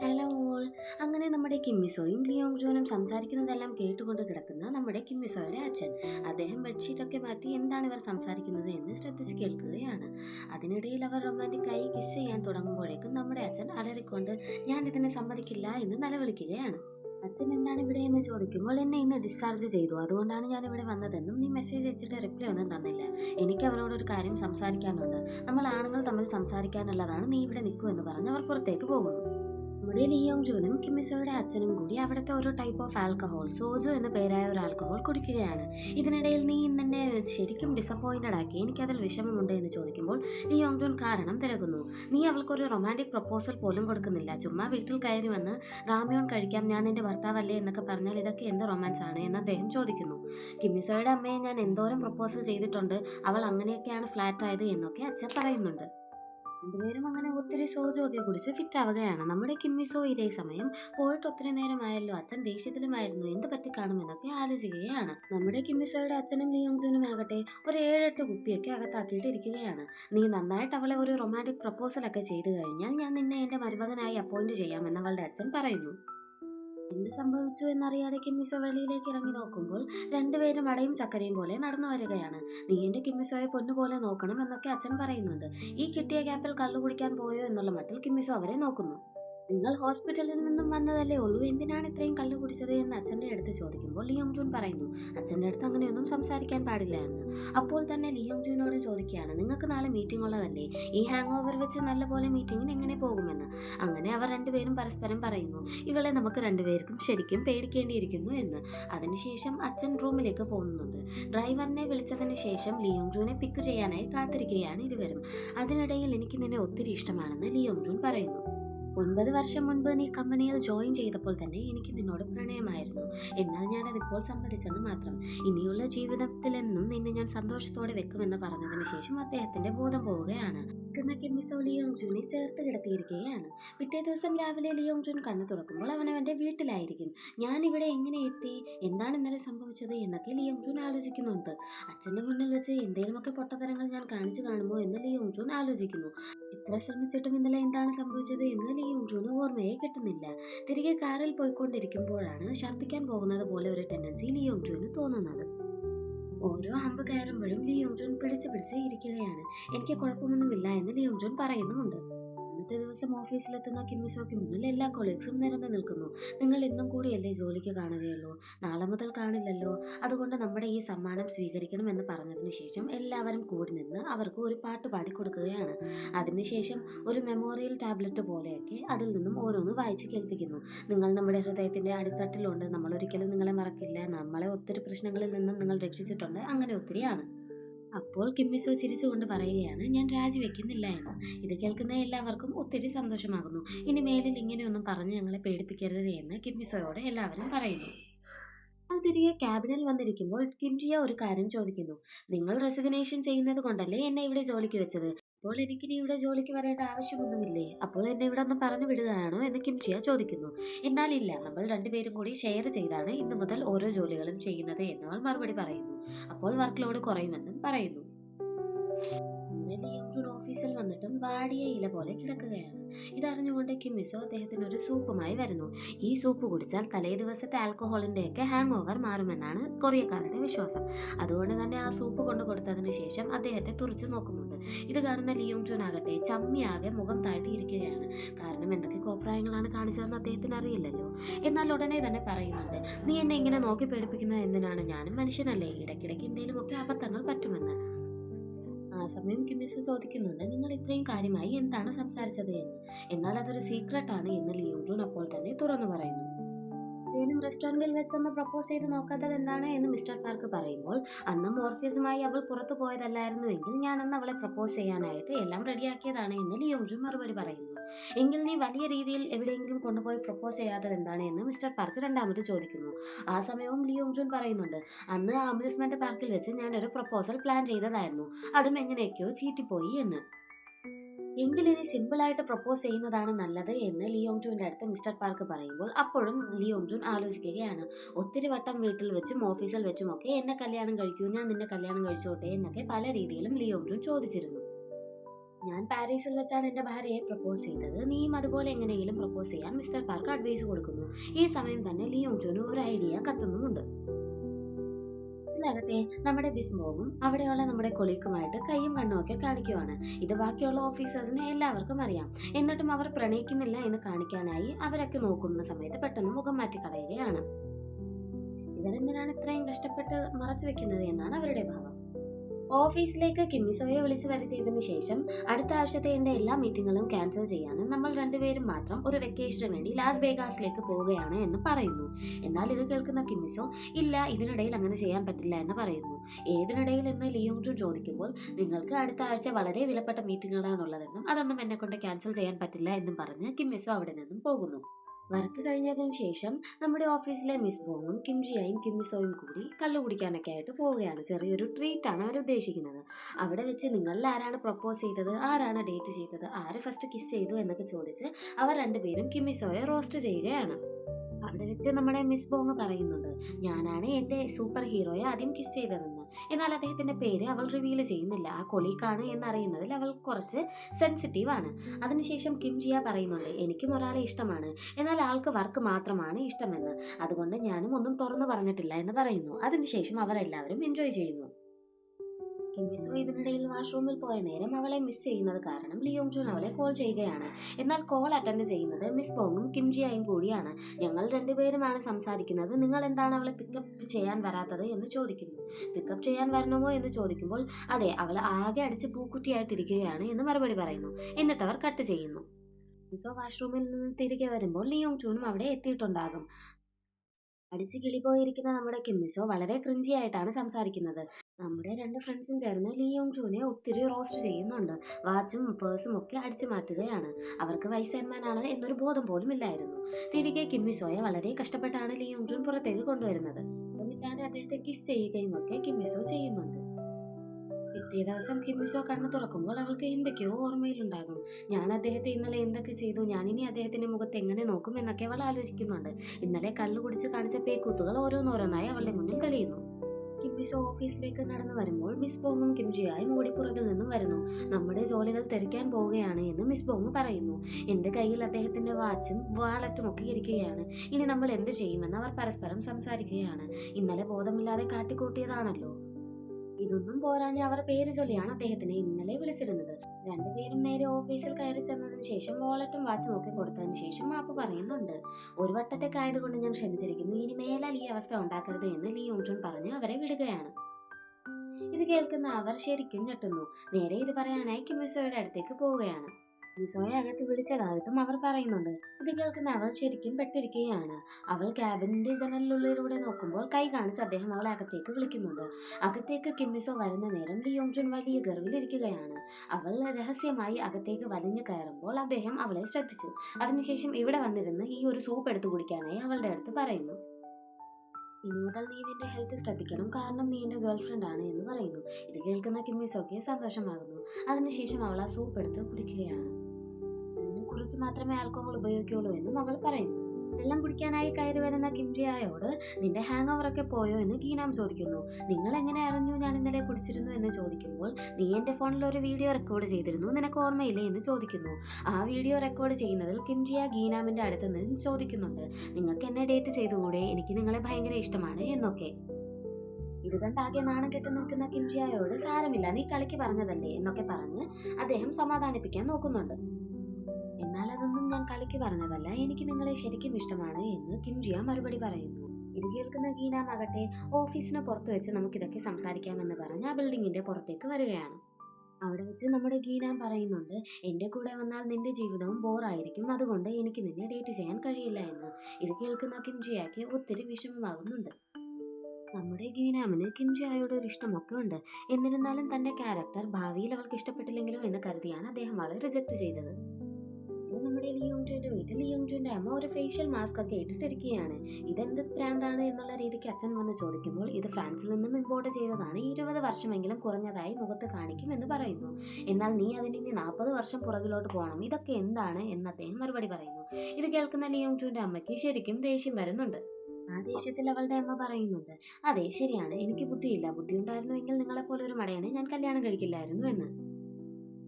Hello അങ്ങനെ നമ്മുടെ കിമ്മിസോയും Leong ജോനും സംസാരിക്കുന്നതെല്ലാം കേട്ടുകൊണ്ട് കിടക്കുന്ന നമ്മുടെ കിമ്മിസോയുടെ അച്ഛൻ. അദ്ദേഹം ബെഡ്ഷീറ്റൊക്കെ മാറ്റി എന്താണ് ഇവർ സംസാരിക്കുന്നത് എന്ന് ശ്രദ്ധിച്ച് കേൾക്കുകയാണ്. അതിനിടയിൽ അവർ റൊമാന്റിക് ആയി കിസ് ചെയ്യാൻ തുടങ്ങുമ്പോഴേക്കും നമ്മുടെ അച്ഛൻ അലറിക്കൊണ്ട് ഞാൻ ഇതിനെ സമ്മതിക്കില്ല എന്ന് നിലവിളിക്കുകയാണ്. അച്ഛൻ എന്താണ് ഇവിടെ എന്ന് ചോദിക്കുമ്പോൾ എന്നെ ഇന്ന് ഡിസ്ചാർജ് ചെയ്തു. അതുകൊണ്ടാണ് ഞാൻ ഇവിടെ വന്നതെന്നും നീ മെസ്സേജ് അയച്ചിട്ട് റിപ്ലൈ ഒന്നും തന്നില്ല. എനിക്ക് അവനോട് ഒരു കാര്യം സംസാരിക്കാനുണ്ട്. നമ്മൾ ആണുങ്ങൾ തമ്മിൽ സംസാരിക്കാനുള്ളതാണ് നീ ഇവിടെ നിൽക്കൂ എന്ന് പറഞ്ഞ് അവർ പുറത്തേക്ക് പോകുന്നു. നമ്മുടെ ലിയോങ് കിമിസോയുടെ അച്ഛനും കൂടി അവിടുത്തെ ഒരു ടൈപ്പ് ഓഫ് ആൽക്കഹോൾ സോജു എന്ന പേരായ ഒരു ആൽക്കഹോൾ കുടിക്കുകയാണ്. ഇതിനിടയിൽ നീ ഇന്നെ ശരിക്കും ഡിസപ്പോയിന്റഡ് ആക്കി. എനിക്കതിൽ വിഷമമുണ്ട് എന്ന് ചോദിക്കുമ്പോൾ ലിയോങ് ജുൻ കാരണം തിരകുന്നു നീ അവൾക്കൊരു റൊമാന്റിക് പ്രപ്പോസൽ പോലും കൊടുക്കുന്നില്ല. ചുമ്മാ വീട്ടിൽ കയറി വന്ന് റാമിയോൺ കഴിക്കാം ഞാൻ എന്റെ ഭർത്താവല്ലേ എന്നൊക്കെ പറഞ്ഞാൽ ഇതൊക്കെ എന്ത് റൊമാൻസ് ആണ് എന്ന് അദ്ദേഹം ചോദിക്കുന്നു. കിമ്മിസോയുടെ അമ്മയെ ഞാൻ എന്തോരം പ്രപ്പോസൽ ചെയ്തിട്ടുണ്ട് അവൾ അങ്ങനെയൊക്കെയാണ് ഫ്ലാറ്റ് ആയത് എന്നൊക്കെ അച്ഛൻ പറയുന്നുണ്ട്. രണ്ടുപേരും അങ്ങനെ ഒത്തിരി സോജൊക്കെ കുടിച്ച് ഫിറ്റ് ആവുകയാണ് നമ്മുടെ കിമ്മിസോ ഇതേ സമയം പോയിട്ട് ഒത്തിരി നേരമായല്ലോ. അച്ഛൻ ദേഷ്യത്തിലുമായിരുന്നു. എന്ത് പറ്റി കാണുമെന്നൊക്കെ ആലോചിക്കുകയാണ്. നമ്മുടെ കിമ്മിസോയുടെ അച്ഛനും ലിയോങ് ജുനും ആകട്ടെ ഒരു ഏഴെട്ട് കുപ്പിയൊക്കെ അകത്താക്കിയിട്ട് ഇരിക്കുകയാണ്. നീ നന്നായിട്ട് അവളെ ഒരു റൊമാന്റിക് പ്രപ്പോസലൊക്കെ ചെയ്തു കഴിഞ്ഞാൽ ഞാൻ നിന്നെ എന്റെ മരുമകനായി അപ്പോയിന്റ് ചെയ്യാമെന്ന് അവളുടെ അച്ഛൻ പറയുന്നു. എന്ത് സംഭവിച്ചു എന്നറിയാതെ കിമ്മിസോ വെളിയിലേക്ക് ഇറങ്ങി നോക്കുമ്പോൾ രണ്ടുപേരും അടയും ചക്കരയും പോലെ നടന്നു വരികയാണ്. നീ എന്റെ കിമ്മിസോയെ പൊന്നുപോലെ നോക്കണം എന്നൊക്കെ അച്ഛൻ പറയുന്നുണ്ട്. ഈ കിട്ടിയ ഗ്യാപ്പിൽ കള്ളു കുടിക്കാൻ പോയോ എന്നുള്ള മട്ടിൽ കിമ്മിസോ അവരെ നോക്കുന്നു. നിങ്ങൾ ഹോസ്പിറ്റലിൽ നിന്നും വന്നതല്ലേ ഉള്ളൂ? എന്തിനാണ് ഇത്രയും കള്ളു കുടിച്ചത് എന്ന് അച്ഛന്റെ അടുത്ത് ചോദിക്കുമ്പോൾ ലിയോങ് ജൂൻ പറയുന്നു അച്ഛന്റെ അടുത്ത് അങ്ങനെയൊന്നും സംസാരിക്കാൻ പാടില്ല എന്ന്. അപ്പോൾ തന്നെ ലിയോങ് ജൂനോട് ചോദിക്കുകയാണ് നിങ്ങൾക്ക് നാളെ മീറ്റിംഗ് ഉള്ളതല്ലേ? ഈ ഹാങ് ഓവർ വെച്ച് നല്ലപോലെ മീറ്റിങ്ങിന് എങ്ങനെ പോകുമെന്ന്? അങ്ങനെ അവർ രണ്ടുപേരും പരസ്പരം പറയുന്നു ഇവളെ നമുക്ക് രണ്ടുപേർക്കും ശരിക്കും പേടിക്കേണ്ടിയിരിക്കുന്നു എന്ന്. അതിനുശേഷം അച്ഛൻ റൂമിലേക്ക് പോകുന്നുണ്ട്. ഡ്രൈവറിനെ വിളിച്ചതിന് ശേഷം ലിയോങ് ജൂനെ പിക്ക് ചെയ്യാനായി കാത്തിരിക്കുകയാണ് ഇരുവരും. അതിനിടയിൽ എനിക്ക് നിന്നെ ഒത്തിരി ഇഷ്ടമാണെന്ന് ലിയോങ് ജൂൻ പറയുന്നു. ഒൻപത് വർഷം മുൻപ് നീ കമ്പനിയിൽ ജോയിൻ ചെയ്തപ്പോൾ തന്നെ എനിക്ക് നിന്നോട് പ്രണയമായിരുന്നു. എന്നാൽ ഞാൻ അതിപ്പോൾ സമ്മതിച്ചെന്ന് മാത്രം. ഇനിയുള്ള ജീവിതത്തിലെന്നും നിന്നെ ഞാൻ സന്തോഷത്തോടെ വെക്കുമെന്ന് പറഞ്ഞതിന് ശേഷം അദ്ദേഹത്തിന്റെ ബോധം പോവുകയാണ്. നിൽക്കുന്ന കിമ്മിസോ ജൂനെ ചേർത്ത് കിടത്തിയിരിക്കുകയാണ്. പിറ്റേ ദിവസം രാവിലെ ലിയോങ് ജൂൻ കണ്ണു തുറക്കുമ്പോൾ അവൻ അവന്റെ വീട്ടിലായിരിക്കും. ഞാൻ ഇവിടെ എങ്ങനെ എത്തി? എന്താണ് ഇന്നലെ സംഭവിച്ചത്? എന്നൊക്കെ ലിയോങ് ജൂൻ ആലോചിക്കുന്നുണ്ട്. അച്ഛന്റെ മുന്നിൽ വെച്ച് എന്തെങ്കിലുമൊക്കെ പൊട്ടത്തരങ്ങൾ ഞാൻ കാണിച്ചു കാണുമോ എന്ന് ലിയോങ് ജൂൻ ആലോചിക്കുന്നു. എത്ര ശ്രമിച്ചിട്ടും ഇന്നലെ എന്താണ് സംഭവിച്ചത് എന്ന് ഈ ജൂന് ഓർമ്മയെ കിട്ടുന്നില്ല. തിരികെ കാറിൽ പോയിക്കൊണ്ടിരിക്കുമ്പോഴാണ് ഛർദ്ദിക്കാൻ പോകുന്നത് പോലെ ഒരു ടെൻഡൻസി ലിയോങ് ജൂന് തോന്നുന്നത്. ഓരോ ഹമ്പ് കയറുമ്പോഴും ലിയോങ് ജൂൻ പിടിച്ച് പിടിച്ച് ഇരിക്കുകയാണ്. എനിക്ക് കുഴപ്പമൊന്നുമില്ല എന്ന് ലിയോങ് ജൂൻ പറയുന്നുമുണ്ട്. അന്നത്തെ ദിവസം ഓഫീസിലെത്തുന്ന കിമ്മിസോയ്ക്ക് മുന്നിൽ എല്ലാ കൊളീഗ്സും നിരന്ന് നിൽക്കുന്നു. നിങ്ങൾ ഇന്നും കൂടിയല്ലേ ജോലിക്ക് കാണുകയുള്ളൂ? നാളെ മുതൽ കാണില്ലല്ലോ. അതുകൊണ്ട് നമ്മുടെ ഈ സമ്മാനം സ്വീകരിക്കണമെന്ന് പറഞ്ഞതിന് ശേഷം എല്ലാവരും കൂടി നിന്ന് അവർക്ക് ഒരു പാട്ട് പാടി കൊടുക്കുകയാണ്. അതിനുശേഷം ഒരു മെമ്മോറിയൽ ടാബ്ലറ്റ് പോലെയൊക്കെ അതിൽ നിന്നും ഓരോന്ന് വായിച്ച് കേൾപ്പിക്കുന്നു. നിങ്ങൾ നമ്മുടെ ഹൃദയത്തിന്റെ അടിത്തട്ടിലുണ്ട്. നമ്മൾ ഒരിക്കലും നിങ്ങളെ മറക്കില്ല. നമ്മളെ ഒത്തിരി പ്രശ്നങ്ങളിൽ നിന്നും നിങ്ങൾ രക്ഷിച്ചിട്ടുണ്ട്. അങ്ങനെ ഒത്തിരിയാണ്. അപ്പോൾ കിമ്മിസോ ചിരിച്ചുകൊണ്ട് പറയുകയാണ് ഞാൻ രാജിവെക്കുന്നില്ല എന്ന്. ഇത് കേൾക്കുന്ന എല്ലാവർക്കും ഒത്തിരി സന്തോഷമാകുന്നു. ഇനി മേലിൽ ഇങ്ങനെയൊന്നും പറഞ്ഞ് ഞങ്ങളെ പേടിപ്പിക്കരുത് എന്ന് കിമ്മിസോയോട് എല്ലാവരും പറയുന്നു. എന്നാൽ തിരികെ ക്യാബിനിൽ വന്നിരിക്കുമ്പോൾ കിംജിയ ഒരു കാര്യം ചോദിക്കുന്നു. നിങ്ങൾ റെസിഗ്നേഷൻ ചെയ്യുന്നത് കൊണ്ടല്ലേ എന്നെ ഇവിടെ ജോലിക്ക് വെച്ചത്? അപ്പോൾ എനിക്കിനി ഇവിടെ ജോലിക്ക് വരേണ്ട ആവശ്യമൊന്നുമില്ലേ? അപ്പോൾ എന്നെ ഇവിടെ ഒന്ന് പറഞ്ഞു വിടുകയാണോ? എന്ന് കിംജിയ ചോദിക്കുന്നു. എന്നാൽ ഇല്ല. നമ്മൾ രണ്ടുപേരും കൂടി ഷെയർ ചെയ്താണ് ഇന്നു മുതൽ ഓരോ ജോലികളും ചെയ്യുന്നത് എന്നവൾ മറുപടി പറയുന്നു. അപ്പോൾ വർക്ക് ലോഡ് കുറയുമെന്നും പറയുന്നു. ലിയോങ് ജൂൺ ഓഫീസിൽ വന്നിട്ടും വാടിയ ഇല പോലെ കിടക്കുകയാണ്. ഇതറിഞ്ഞുകൊണ്ട് കിമ്മിസോ അദ്ദേഹത്തിന് ഒരു സൂപ്പുമായി വരുന്നു. ഈ സൂപ്പ് കുടിച്ചാൽ തലേ ദിവസത്തെ ആൽക്കഹോളിന്റെയൊക്കെ ഹാങ് ഓവർ മാറുമെന്നാണ് കൊറിയക്കാരുടെ വിശ്വാസം. അതുകൊണ്ട് തന്നെ ആ സൂപ്പ് കൊണ്ട് കൊടുത്തതിന് ശേഷം അദ്ദേഹത്തെ തുറച്ചു നോക്കുന്നുണ്ട്. ഇത് കാണുന്ന ലിയോങ് ജൂൻ ആകട്ടെ ചമ്മിയാകെ മുഖം താഴ്ത്തിയിരിക്കുകയാണ്. കാരണം എന്തൊക്കെ കോപ്രായങ്ങളാണ് കാണിച്ചതെന്ന് അദ്ദേഹത്തിന് അറിയില്ലല്ലോ. എന്നാൽ ഉടനെ തന്നെ പറയുന്നുണ്ട് നീ എന്നെ ഇങ്ങനെ നോക്കി പേടിപ്പിക്കുന്നത് എന്തിനാണ്? ഞാനും മനുഷ്യനല്ലേ. ഇടയ്ക്കിടയ്ക്ക് എന്തെങ്കിലുമൊക്കെ അബദ്ധങ്ങൾ പറ്റുമെന്ന്. സമയം കിമ്മിസ് ചോദിക്കുന്നുണ്ട് നിങ്ങൾ ഇത്രയും കാര്യമായി എന്താണ് സംസാരിച്ചത് എന്ന്? എന്നാൽ അതൊരു സീക്രട്ടാണ് എന്ന് ലിയോങ് ജൂൺ അപ്പോൾ തന്നെ തുറന്നു പറയുന്നു. ഏതെങ്കിലും റെസ്റ്റോറന്റിൽ വെച്ചൊന്ന് പ്രപ്പോസ് ചെയ്ത് നോക്കാത്തത് എന്താണ്? എന്ന് മിസ്റ്റർ പാർക്ക് പറയുമ്പോൾ അന്ന് മോർഫിയസുമായി അവൾ പുറത്തു പോയതല്ലായിരുന്നുവെങ്കിൽ ഞാൻ അന്ന് അവളെ പ്രപ്പോസ് ചെയ്യാനായിട്ട് എല്ലാം റെഡിയാക്കിയതാണ് എന്ന് ലിയോങ് ജൂൺ മറുപടി പറയുന്നു. എങ്കിൽ നീ വലിയ രീതിയിൽ എവിടെയെങ്കിലും കൊണ്ടുപോയി പ്രപ്പോസ് ചെയ്യാത്തത് എന്താണ് എന്ന് മിസ്റ്റർ പാർക്ക് രണ്ടാമത് ചോദിക്കുന്നു. ആ സമയവും ലിയോങ് ജൂൺ പറയുന്നുണ്ട്. അന്ന് അമ്യൂസ്മെന്റ് പാർക്കിൽ വെച്ച് ഞാൻ ഒരു പ്രപ്പോസൽ പ്ലാൻ ചെയ്തതായിരുന്നു. അതും എങ്ങനെയൊക്കെയോ ചീറ്റിപ്പോയി എന്ന്. എങ്കിലിനി സിമ്പിളായിട്ട് പ്രപ്പോസ് ചെയ്യുന്നതാണ് നല്ലത് എന്ന് ലിയോങ് ജൂന്റെ അടുത്ത് മിസ്റ്റർ പാർക്ക് പറയുമ്പോൾ അപ്പോഴും ലിയോങ് ജൂൻ ആലോചിക്കുകയാണ്. ഒത്തിരി വട്ടം വീട്ടിൽ വെച്ചും ഓഫീസിൽ വെച്ചുമൊക്കെ എന്നെ കല്യാണം കഴിക്കൂ ഞാൻ നിന്നെ കല്യാണം കഴിച്ചോട്ടെ എന്നൊക്കെ പല രീതിയിലും ലിയോങ് ജൂൻ ചോദിച്ചിരുന്നു. ഞാൻ പാരീസിൽ വെച്ചാണ് എന്റെ ഭാര്യയെ പ്രപ്പോസ് ചെയ്തത്. നീയും അതുപോലെ എങ്ങനെയെങ്കിലും പ്രപ്പോസ് ചെയ്യാൻ മിസ്റ്റർ പാർക്ക് അഡ്വൈസ് കൊടുക്കുന്നു. ഈ സമയം തന്നെ ലിയോ ജോന് ഒരു ഐഡിയ കത്തുന്നുമുണ്ട്. ഇതിനകത്തെ നമ്മുടെ ബിസ്മോവും അവിടെയുള്ള നമ്മുടെ കൊളീക്കുമായിട്ട് കൈയും കണ്ണും ഒക്കെ കാണിക്കുവാണ്. ഇത് ബാക്കിയുള്ള ഓഫീസേഴ്സിനെ എല്ലാവർക്കും അറിയാം. എന്നിട്ടും അവർ പ്രണയിക്കുന്നില്ല എന്ന് കാണിക്കാനായി അവരൊക്കെ നോക്കുന്ന സമയത്ത് പെട്ടെന്ന് മുഖം മാറ്റി കളയുകയാണ്. ഇവരെന്തിനാണ് ഇത്രയും കഷ്ടപ്പെട്ട് മറച്ചു വെക്കുന്നത് എന്നാണ് അവരുടെ ഭാവം. ഓഫീസിലേക്ക് കിമ്മിസോയെ വിളിച്ചു വരുത്തിയതിനു ശേഷം അടുത്ത ആഴ്ചത്തെ എന്റെ എല്ലാ മീറ്റിങ്ങുകളും ക്യാൻസൽ ചെയ്യാനും നമ്മൾ രണ്ടുപേരും മാത്രം ഒരു വെക്കേഷന് വേണ്ടി ലാസ് വേഗാസിലേക്ക് പോവുകയാണ് എന്ന് പറയുന്നു. എന്നാൽ ഇത് കേൾക്കുന്ന കിമ്മിസോ ഇല്ല ഇതിനിടയിൽ അങ്ങനെ ചെയ്യാൻ പറ്റില്ല എന്ന് പറയുന്നു. ഏതിനിടയിൽ എന്ന് ലിയോങ് ജുൻ ചോദിക്കുമ്പോൾ നിങ്ങൾക്ക് അടുത്ത ആഴ്ച വളരെ വിലപ്പെട്ട മീറ്റിങ്ങുകളാണുള്ളതെന്നും അതൊന്നും എന്നെ കൊണ്ട് ക്യാൻസൽ ചെയ്യാൻ പറ്റില്ല എന്നും പറഞ്ഞ് കിമ്മിസോ അവിടെ നിന്നും പോകുന്നു. വർക്ക് കഴിഞ്ഞതിന് ശേഷം നമ്മുടെ ഓഫീസിലെ മിസ് ബോങ്ങും കിംജിയായും കിമ്മിസോയും കൂടി കള്ളു കുടിക്കാനൊക്കെ ആയിട്ട് പോവുകയാണ്. ചെറിയൊരു ട്രീറ്റ് ആണ് അവർ ഉദ്ദേശിക്കുന്നത്. അവിടെ വെച്ച് നിങ്ങളിൽ ആരാണ് പ്രപ്പോസ് ചെയ്തത് ആരാണ് ഡേറ്റ് ചെയ്തത് ആര് ഫസ്റ്റ് കിസ് ചെയ്തു എന്നൊക്കെ ചോദിച്ച് അവർ രണ്ടുപേരും കിമ്മിസോയെ റോസ്റ്റ് ചെയ്യുകയാണ്. അവിടെ വെച്ച് നമ്മുടെ മിസ് ബോങ് പറയുന്നുണ്ട് ഞാനാണ് എന്റെ സൂപ്പർ ഹീറോയെ ആദ്യം കിസ് ചെയ്തതെന്ന്. എന്നാൽ അദ്ദേഹത്തിന്റെ പേര് അവൾ റിവീൽ ചെയ്യുന്നില്ല. ആ കൊളീക്കാണ് എന്നറിയുന്നതിൽ അവൾ കുറച്ച് സെൻസിറ്റീവ് ആണ്. അതിനുശേഷം കിം ജിയ പറയുന്നുണ്ട് എനിക്കും ഒരാളെ ഇഷ്ടമാണ്. എന്നാൽ ആൾക്ക് വർക്ക് മാത്രമാണ് ഇഷ്ടമെന്ന്. അതുകൊണ്ട് ഞാനും ഒന്നും തുറന്നു പറഞ്ഞിട്ടില്ല എന്ന് പറയുന്നു. അതിനുശേഷം അവരെല്ലാവരും എൻജോയ് ചെയ്യുന്നു. കിംബിസോ ഇതിനിടയിൽ വാഷ്റൂമിൽ പോയ നേരം അവളെ മിസ് ചെയ്യുന്നത് കാരണം ലിയോങ് ജോൺ അവളെ കോൾ ചെയ്യുകയാണ്. എന്നാൽ കോൾ അറ്റൻഡ് ചെയ്യുന്നത് മിസ് ബോങ്ങും കിംജിയായും കൂടിയാണ്. ഞങ്ങൾ രണ്ടുപേരുമാണ് സംസാരിക്കുന്നത്. നിങ്ങൾ എന്താണ് അവളെ പിക്കപ്പ് ചെയ്യാൻ വരാത്തത് എന്ന് ചോദിക്കുന്നു. പിക്കപ്പ് ചെയ്യാൻ വരണമോ എന്ന് ചോദിക്കുമ്പോൾ അതെ അവൾ ആകെ അടിച്ച് പൂക്കുറ്റിയായിട്ടിരിക്കുകയാണ് എന്ന് മറുപടി പറയുന്നു. എന്നിട്ട് അവർ കട്ട് ചെയ്യുന്നു. മിസോ വാഷ്റൂമിൽ നിന്ന് തിരികെ വരുമ്പോൾ ലിയോങ് ചൂണും അവിടെ എത്തിയിട്ടുണ്ടാകും. അടിച്ച് കിളിപോയിരിക്കുന്ന നമ്മുടെ കിമ്മിസോ വളരെ ക്രിഞ്ചി ആയിട്ടാണ് സംസാരിക്കുന്നത്. നമ്മുടെ രണ്ട് ഫ്രണ്ട്സും ചേർന്ന് ലിയോങ് ജൂനെ ഒത്തിരി റോസ്റ്റ് ചെയ്യുന്നുണ്ട്. വാച്ചും പേഴ്സും ഒക്കെ അടിച്ചു മാറ്റുകയാണ്. അവർക്ക് വൈസേന്മാനാണ് എന്നൊരു ബോധം പോലും ഇല്ലായിരുന്നു. തിരികെ കിമ്മിസോയെ വളരെ കഷ്ടപ്പെട്ടാണ് ലിയോങ് ജൂൻ പുറത്തേക്ക് കൊണ്ടുവരുന്നത്. അതുമില്ലാതെ അദ്ദേഹത്തെ കിസ് ചെയ്യുകയും ഒക്കെ കിമ്മിസോ ചെയ്യുന്നുണ്ട്. പിറ്റേ ദിവസം കിമ്മിസോ കണ്ണു തുറക്കുമ്പോൾ അവൾക്ക് എന്തൊക്കെയോ ഓർമ്മയിലുണ്ടാകും. ഞാൻ അദ്ദേഹത്തെ ഇന്നലെ എന്തൊക്കെ ചെയ്തു? ഞാൻ ഇനി അദ്ദേഹത്തിന്റെ മുഖത്ത് എങ്ങനെ നോക്കും? എന്നൊക്കെ അവൾ ആലോചിക്കുന്നുണ്ട്. ഇന്നലെ കള്ളു കുടിച്ച് കാണിച്ച പേക്കൂത്തുകൾ ഓരോന്നോരോന്നായി അവളുടെ മുന്നിൽ തെളിയുന്നു. കിംബിസോ ഓഫീസിലേക്ക് നടന്നു വരുമ്പോൾ മിസ് ബോങ്ങും കിംജിയായും ഓടിപ്പുറകിൽ നിന്നും വരുന്നു. നമ്മുടെ ജോലികൾ തെറിക്കാൻ പോവുകയാണ് എന്ന് മിസ് ബോങ് പറയുന്നു. എന്റെ കയ്യിൽ അദ്ദേഹത്തിന്റെ വാച്ചും വാലറ്റും ഒക്കെ ഇരിക്കുകയാണ്. ഇനി നമ്മൾ എന്ത് ചെയ്യുമെന്ന് അവർ പരസ്പരം സംസാരിക്കുകയാണ്. ഇന്നലെ ബോധമില്ലാതെ കാട്ടിക്കൂട്ടിയതാണല്ലോ. ഇതൊന്നും പോരാഞ്ഞ് അവർ പേര് ചൊല്ലിയാണ് അദ്ദേഹത്തിനെ ഇന്നലെ വിളിച്ചിരുന്നത്. രണ്ടുപേരും നേരെ ഓഫീസിൽ കയറി ചെന്നതിന് ശേഷം വാളറ്റും വാച്ചും ഒക്കെ കൊടുത്തതിന് ശേഷം മാപ്പ് പറയുന്നുണ്ട്. ഒരു വട്ടത്തേക്ക് കൊണ്ട് ഞാൻ ക്ഷമിച്ചിരിക്കുന്നു. ഇനി മേലാൽ ഈ അവസ്ഥ ഉണ്ടാക്കരുത് എന്ന് ലീ ഓൺ പറഞ്ഞ് അവരെ വിടുകയാണ്. ഇത് കേൾക്കുന്ന അവർ ശരിക്കും ഞെട്ടുന്നു. നേരെ ഇത് പറയാനായി കിമിസോയുടെ അടുത്തേക്ക് പോവുകയാണ്. കിമിസോയെ അകത്ത് വിളിച്ചതായിട്ടും അവർ പറയുന്നുണ്ട്. ഇത് കേൾക്കുന്ന അവൾ ശരിക്കും പെട്ടിരിക്കുകയാണ്. അവൾ ക്യാബിനിന്റെ ജനലിനുള്ളിലൂടെ നോക്കുമ്പോൾ കൈ കാണിച്ച് അദ്ദേഹം അവളെ അകത്തേക്ക് വിളിക്കുന്നുണ്ട്. അകത്തേക്ക് കിമ്മിസോ വരുന്ന നേരം ലിയോങ്ജുൻ വലിയ ഗർവിലിരിക്കുകയാണ്. അവൾ രഹസ്യമായി അകത്തേക്ക് വലിഞ്ഞു കയറുമ്പോൾ അദ്ദേഹം അവളെ ശ്രദ്ധിച്ചു. അതിനുശേഷം ഇവിടെ വന്നിരുന്ന് ഈ ഒരു സൂപ്പ് എടുത്തു കുടിക്കാനായി അവളുടെ അടുത്ത് പറയുന്നു. ഇനി മുതൽ നീ നിന്റെ ഹെൽത്ത് ശ്രദ്ധിക്കണം. കാരണം നീ എന്റെ ഗേൾഫ്രണ്ട് ആണ് എന്ന് പറയുന്നു. ഇത് കേൾക്കുന്ന കിമ്മിസോക്ക് സന്തോഷമാകുന്നു. അതിനുശേഷം അവൾ ആ സൂപ്പ് എടുത്ത് കുടിക്കുകയാണ്. കുറച്ച് മാത്രമേ ആൽക്കോഹോൾ ഉപയോഗിക്കുള്ളൂ എന്നും അവൾ പറയുന്നു. വെള്ളം കുടിക്കാനായി കയറി വരുന്ന കിംജിയായോട് നിന്റെ ഹാങ് ഒക്കെ പോയോ? എന്ന് ഗീനാം ചോദിക്കുന്നു. നിങ്ങൾ എങ്ങനെ അറിഞ്ഞു ഞാൻ ഇന്നലെ കുടിച്ചിരുന്നു? എന്ന് ചോദിക്കുമ്പോൾ നീ എന്റെ ഫോണിൽ ഒരു വീഡിയോ റെക്കോർഡ് ചെയ്തിരുന്നു. നിനക്ക് ഓർമ്മയില്ലേ? എന്ന് ചോദിക്കുന്നു. ആ വീഡിയോ റെക്കോർഡ് ചെയ്യുന്നതിൽ കിംജിയ ഗീനാമിന്റെ അടുത്ത് നിന്ന് ചോദിക്കുന്നുണ്ട്. നിങ്ങൾക്ക് എന്നെ ഡേറ്റ് ചെയ്തുകൂടെ? എനിക്ക് നിങ്ങളെ ഭയങ്കര ഇഷ്ടമാണ് എന്നൊക്കെ. ഇത് കണ്ടാകെ നാണം കെട്ട് നിൽക്കുന്ന കിംജിയായോട് സാരമില്ല നീ കളിക്ക് പറഞ്ഞതല്ലേ? എന്നൊക്കെ പറഞ്ഞ് അദ്ദേഹം സമാധാനിപ്പിക്കാൻ നോക്കുന്നുണ്ട്. എന്നാൽ അതൊന്നും ഞാൻ കളിക്ക് പറഞ്ഞതല്ല. എനിക്ക് നിങ്ങളെ ശരിക്കും ഇഷ്ടമാണ് എന്ന് കിംജിയ മറുപടി പറയുന്നു. ഇത് കേൾക്കുന്ന ഗീനാമാകട്ടെ ഓഫീസിന് പുറത്ത് വെച്ച് നമുക്കിതൊക്കെ സംസാരിക്കാമെന്ന് പറഞ്ഞ് ആ ബിൽഡിങ്ങിന്റെ പുറത്തേക്ക് വരികയാണ്. അവിടെ വെച്ച് നമ്മുടെ ഗീനാം പറയുന്നുണ്ട് എന്റെ കൂടെ വന്നാൽ നിന്റെ ജീവിതവും ബോറായിരിക്കും അതുകൊണ്ട് എനിക്ക് നിന്നെ ഡേറ്റ് ചെയ്യാൻ കഴിയില്ല എന്ന്. ഇത് കേൾക്കുന്ന കിംജിയാക്ക് ഒത്തിരി വിഷമമാകുന്നുണ്ട്. നമ്മുടെ ഗീനാമിന് കിംജിയായോട് ഒരു ഇഷ്ടമൊക്കെ ഉണ്ട്. എന്നിരുന്നാലും തന്റെ ക്യാരക്ടർ ഭാവിയിൽ അവൾക്ക് ഇഷ്ടപ്പെട്ടില്ലെങ്കിലോ എന്ന് കരുതിയാണ് അദ്ദേഹം അവളെ റിജക്റ്റ് ചെയ്തത്. ലിയോങ്ജുവിന്റെ വീട്ടിൽ ലിയോങ്ജുവിന്റെ അമ്മ ഒരു ഫേഷ്യൽ മാസ്ക് ഒക്കെ ഇട്ടിട്ടിരിക്കുകയാണ്. ഇതെന്ത് പ്രാന്താണ് എന്നുള്ള രീതിക്ക് അച്ഛൻ വന്ന് ചോദിക്കുമ്പോൾ ഇത് ഫ്രാൻസിൽ നിന്നും ഇമ്പോർട്ട് ചെയ്തതാണ്. ഇരുപത് വർഷമെങ്കിലും കുറഞ്ഞതായി മുഖത്ത് കാണിക്കും എന്ന് പറയുന്നു. എന്നാൽ നീ അതിന് ഇനി നാൽപ്പത് വർഷം പുറകിലോട്ട് പോകണം. ഇതൊക്കെ എന്താണ് എന്ന് അദ്ദേഹം മറുപടി പറയുന്നു. ഇത് കേൾക്കുന്ന ലിയോങ്ജുവിന്റെ അമ്മയ്ക്ക് ശരിക്കും ദേഷ്യം വരുന്നുണ്ട്. ആ ദേഷ്യത്തിൽ അവളുടെ അമ്മ പറയുന്നുണ്ട് അതെ ശരിയാണ്. എനിക്ക് ബുദ്ധിയില്ല. ബുദ്ധി ഉണ്ടായിരുന്നുവെങ്കിൽ നിങ്ങളെപ്പോലെ ഒരു മടയാണ് ഞാൻ കല്യാണം കഴിക്കില്ലായിരുന്നു എന്ന്.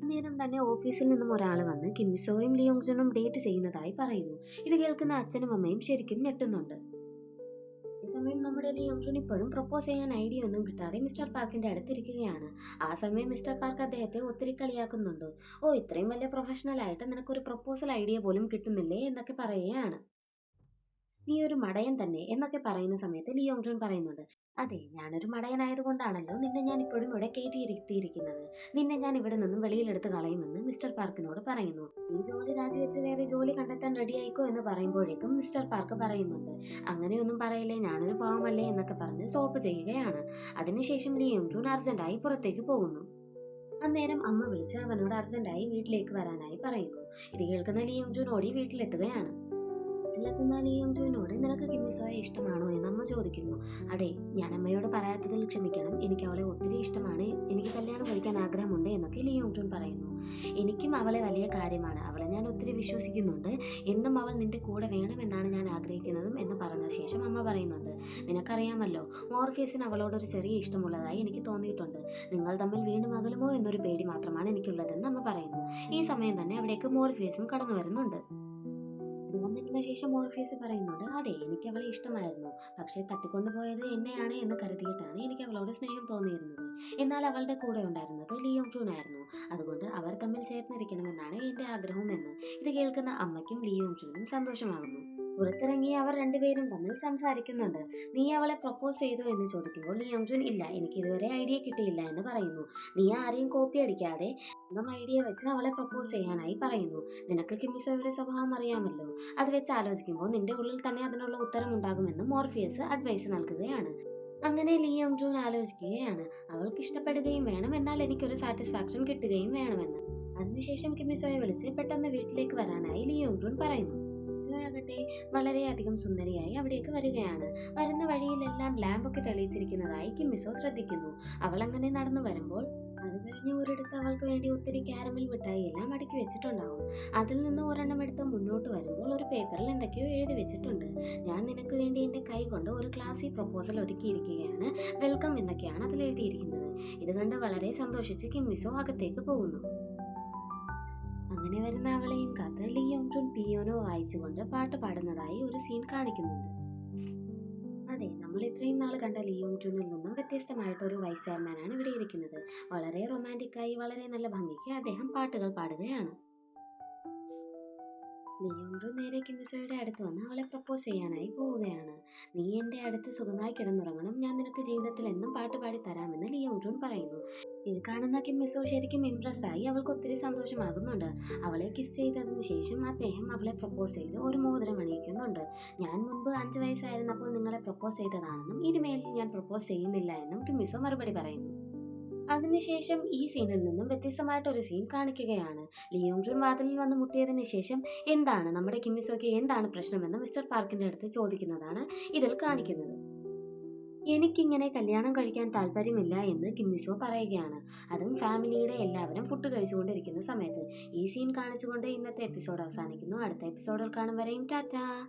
നേരം തന്നെ ഓഫീസിൽ നിന്നും ഒരാൾ വന്ന് കിംസോയും ലിയോങ്ജുനും ഡേറ്റ് ചെയ്യുന്നതായി പറയുന്നു. ഇത് കേൾക്കുന്ന അച്ഛനും അമ്മയും ശരിക്കും ഞെട്ടുന്നുണ്ട്. അതേസമയം നമ്മുടെ ലിയോങ്ജുൻ ഇപ്പോഴും പ്രപ്പോസ് ചെയ്യാൻ ഐഡിയ ഒന്നും കിട്ടാതെ മിസ്റ്റർ പാർക്കിന്റെ അടുത്തിരിക്കുകയാണ്. ആ സമയം മിസ്റ്റർ പാർക്ക് അദ്ദേഹത്തെ ഒത്തിരി കളിയാക്കുന്നുണ്ട് ഓ ഇത്രയും വലിയ പ്രൊഫഷണലായിട്ട് നിനക്കൊരു പ്രപ്പോസൽ ഐഡിയ പോലും കിട്ടുന്നില്ലേ? എന്നൊക്കെ പറയുകയാണ്. നീ ഒരു മടയൻ തന്നെ എന്നൊക്കെ പറയുന്ന സമയത്ത് ലിയോങ് ജോൺ പറയുന്നുണ്ട്. അതെ ഞാനൊരു മടയനായതുകൊണ്ടാണല്ലോ നിന്നെ ഞാൻ ഇപ്പോഴും ഇവിടെ കയറ്റിയിരുത്തിയിരിക്കുന്നത് നിന്നെ ഞാൻ ഇവിടെ നിന്നും വെളിയിലെടുത്ത് കളയുമെന്ന് മിസ്റ്റർ പാർക്കിനോട് പറയുന്നു. ഈ ജോലി രാജിവെച്ച് വേറെ ജോലി കണ്ടെത്താൻ റെഡിയായിക്കോ എന്ന് പറയുമ്പോഴേക്കും മിസ്റ്റർ പാർക്ക് പറയുന്നുണ്ട്. അങ്ങനെയൊന്നും പറയില്ലേ ഞാനൊരു പാവമല്ലേ എന്നൊക്കെ പറഞ്ഞ് സോപ്പ് ചെയ്യുകയാണ്. അതിനുശേഷം ലിയോങ് ജോൺ അർജന്റായി പുറത്തേക്ക് പോകുന്നു. അന്നേരം അമ്മ വിളിച്ച് അവനോട് അർജന്റായി വീട്ടിലേക്ക് വരാനായി പറയുന്നു. ഇത് കേൾക്കുന്ന ലിയോങ് ജോൺ ഓടി വീട്ടിലെത്തുകയാണ്. വീട്ടിലെത്തുന്ന ഈ ജൂനോട് നിനക്ക് കിമ്മിസോയെ ഇഷ്ടമാണോ എന്ന് അമ്മ ചോദിക്കുന്നു. അതെ ഞാൻ അമ്മയോട് പറയാത്തതിൽ ക്ഷമിക്കണം. എനിക്ക് അവളെ ഒത്തിരി ഇഷ്ടമാണ്. എനിക്ക് കല്യാണം കഴിക്കാൻ ആഗ്രഹമുണ്ട് എന്നൊക്കെ ലിയോങ് ജൂൻ പറയുന്നു. എനിക്കും അവളെ വലിയ കാര്യമാണ്. അവളെ ഞാൻ ഒത്തിരി വിശ്വസിക്കുന്നുണ്ട്. എന്നും അവൾ നിന്റെ കൂടെ വേണമെന്നാണ് ഞാൻ ആഗ്രഹിക്കുന്നതും എന്ന് പറഞ്ഞ ശേഷം അമ്മ പറയുന്നുണ്ട്. നിനക്കറിയാമല്ലോ മോർഫിയസിന് അവളോടൊരു ചെറിയ ഇഷ്ടമുള്ളതായി എനിക്ക് തോന്നിയിട്ടുണ്ട്. നിങ്ങൾ തമ്മിൽ വീണ്ടും അകലുമോ എന്നൊരു പേടി മാത്രമാണ് എനിക്കുള്ളതെന്ന് അമ്മ പറയുന്നു. ഈ സമയം തന്നെ അവിടേക്ക് മോർഫിയസും കടന്നു വരുന്നുണ്ട് ഇത് വന്നിരുന്ന ശേഷം മോർഫിയസ് പറയുന്നുണ്ട് അതെ എനിക്ക് അവളെ ഇഷ്ടമായിരുന്നു. പക്ഷേ തട്ടിക്കൊണ്ടുപോയത് എന്നെയാണ് എന്ന് കരുതിയിട്ടാണ് എനിക്ക് അവളോട് സ്നേഹം തോന്നിയിരുന്നത്. എന്നാൽ അവളുടെ കൂടെ ഉണ്ടായിരുന്നത് ലിയോങ് ജൂൺ ആയിരുന്നു അതുകൊണ്ട് അവർ തമ്മിൽ ചേർന്നിരിക്കണമെന്നാണ് എന്റെ ആഗ്രഹം എന്ന് ഇത് കേൾക്കുന്ന അമ്മയ്ക്കും ലിയോങ് ജൂനും സന്തോഷമാകുന്നു. പുറത്തിറങ്ങി അവർ രണ്ടുപേരും തമ്മിൽ സംസാരിക്കുന്നുണ്ട്. നീ അവളെ പ്രപ്പോസ് ചെയ്തോ എന്ന് ചോദിക്കുമ്പോൾ ലിയോങ് ജൂൻ ഇല്ല എനിക്ക് ഇതുവരെ ഐഡിയ കിട്ടിയില്ല എന്ന് പറയുന്നു. നീ ആരെയും കോപ്പി അടിക്കാതെ സ്വന്തം ഐഡിയ വെച്ച് അവളെ പ്രപ്പോസ് ചെയ്യാനായി പറയുന്നു. നിനക്ക് കിമ്മിസോയുടെ സ്വഭാവം അറിയാമല്ലോ. അത് വെച്ച് ആലോചിക്കുമ്പോൾ നിന്റെ ഉള്ളിൽ തന്നെ അതിനുള്ള ഉത്തരം ഉണ്ടാകുമെന്ന് മോർഫിയസ് അഡ്വൈസ് നൽകുകയാണ്. അങ്ങനെ ലിയോങ് ജൂൺ ആലോചിക്കുകയാണ്. അവൾക്ക് ഇഷ്ടപ്പെടുകയും വേണം എന്നാൽ എനിക്കൊരു സാറ്റിസ്ഫാക്ഷൻ കിട്ടുകയും വേണമെന്ന്. അതിനുശേഷം കിമ്മിസോയെ വിളിച്ച് പെട്ടെന്ന് വീട്ടിലേക്ക് വരാനായി ലിയോങ് ജൂൺ പറയുന്നു. ആകട്ടെ വളരെയധികം സുന്ദരിയായി അവിടേക്ക് വരികയാണ്. വരുന്ന വഴിയിലെല്ലാം ലാമ്പൊക്കെ തെളിയിച്ചിരിക്കുന്നതായി കിമ്മിസോ ശ്രദ്ധിക്കുന്നു. അവൾ അങ്ങനെ നടന്നു വരുമ്പോൾ അത് കഴിഞ്ഞ് ഒരിടത്ത് അവൾക്ക് വേണ്ടി ഒത്തിരി ക്യാരമിൽ മിഠായി എല്ലാം അടുക്കി വെച്ചിട്ടുണ്ടാവും. അതിൽ നിന്ന് ഒരെണ്ണം എടുത്ത് മുന്നോട്ട് വരുമ്പോൾ ഒരു പേപ്പറിൽ എന്തൊക്കെയോ എഴുതി വെച്ചിട്ടുണ്ട്. ഞാൻ നിനക്ക് വേണ്ടി എന്റെ കൈ കൊണ്ട് ഒരു ക്ലാസ്സിൽ പ്രപ്പോസൽ ഒരുക്കിയിരിക്കുകയാണ്. വെൽക്കം എന്നൊക്കെയാണ് അതിൽ എഴുതിയിരിക്കുന്നത്. ഇത് കണ്ട് വളരെ സന്തോഷിച്ച് കിമ്മിസോ അകത്തേക്ക് പോകുന്നു. അങ്ങനെ വരുന്ന അവളെയും കാത്ത് ലിയോങ് ജുൻ പിയോനോ വായിച്ചുകൊണ്ട് പാട്ട് പാടുന്നതായി ഒരു സീൻ കാണിക്കുന്നുണ്ട്. അതെ നമ്മൾ ഇത്രയും നാൾ കണ്ട ലിയോൺ ജുനിൽ നിന്നും വ്യത്യസ്തമായിട്ട് ഒരു വൈസ് ചെയർമാനാണ് ഇവിടെ ഇരിക്കുന്നത്. വളരെ റൊമാന്റിക്കായി വളരെ നല്ല ഭംഗിക്ക് അദ്ദേഹം പാട്ടുകൾ പാടുകയാണ്. ജുൻ നേരെ കിമിസോയുടെ അടുത്ത് വന്ന് അവളെ പ്രപ്പോസ് ചെയ്യാനായി പോവുകയാണ്. നീ എന്റെ അടുത്ത് സുഖമായി കിടന്നുറങ്ങണം. ഞാൻ നിനക്ക് ജീവിതത്തിൽ എന്നും പാട്ട് പാടി തരാമെന്ന് ലിയോങ് പറയുന്നു. ഇത് കാണുന്ന കിമ്മിസോ ശരിക്കും ഇംപ്രസ് ആയി. അവൾക്ക് ഒത്തിരി സന്തോഷമാകുന്നുണ്ട്. അവളെ കിസ് ചെയ്തതിനു ശേഷം അദ്ദേഹം അവളെ പ്രപ്പോസ് ചെയ്ത് ഒരു മോതിരം അണിയിക്കുന്നുണ്ട്. ഞാൻ മുൻപ് അഞ്ച് വയസ്സായിരുന്നപ്പോൾ നിങ്ങളെ പ്രപ്പോസ് ചെയ്തതാണെന്നും ഇനിമേലിൽ ഞാൻ പ്രപ്പോസ് ചെയ്യുന്നില്ല എന്നും കിമ്മിസോ മറുപടി പറയുന്നു. അതിനുശേഷം ഈ സീനിൽ നിന്നും വ്യത്യസ്തമായിട്ടൊരു സീൻ കാണിക്കുകയാണ്. ലിയോങ് ജൂൺ വാതിലിൽ വന്ന് മുട്ടിയതിന് ശേഷം എന്താണ് നമ്മുടെ കിമ്മിസോയ്ക്ക് എന്താണ് പ്രശ്നമെന്ന് മിസ്റ്റർ പാർക്കിന്റെ അടുത്ത് ചോദിക്കുന്നതാണ് ഇതിൽ കാണിക്കുന്നത്. എനിക്കിങ്ങനെ കല്യാണം കഴിക്കാൻ താല്പര്യമില്ല എന്ന് കിമ്മിസോ പറയുകയാണ്. അതും ഫാമിലിയുടെ എല്ലാവരും ഫുഡ് കഴിച്ചുകൊണ്ടിരിക്കുന്ന സമയത്ത്. ഈ സീൻ കാണിച്ചുകൊണ്ട് ഇന്നത്തെ എപ്പിസോഡ് അവസാനിക്കുന്നു. അടുത്ത എപ്പിസോഡിൽ കാണും വരെയും ടാറ്റാ.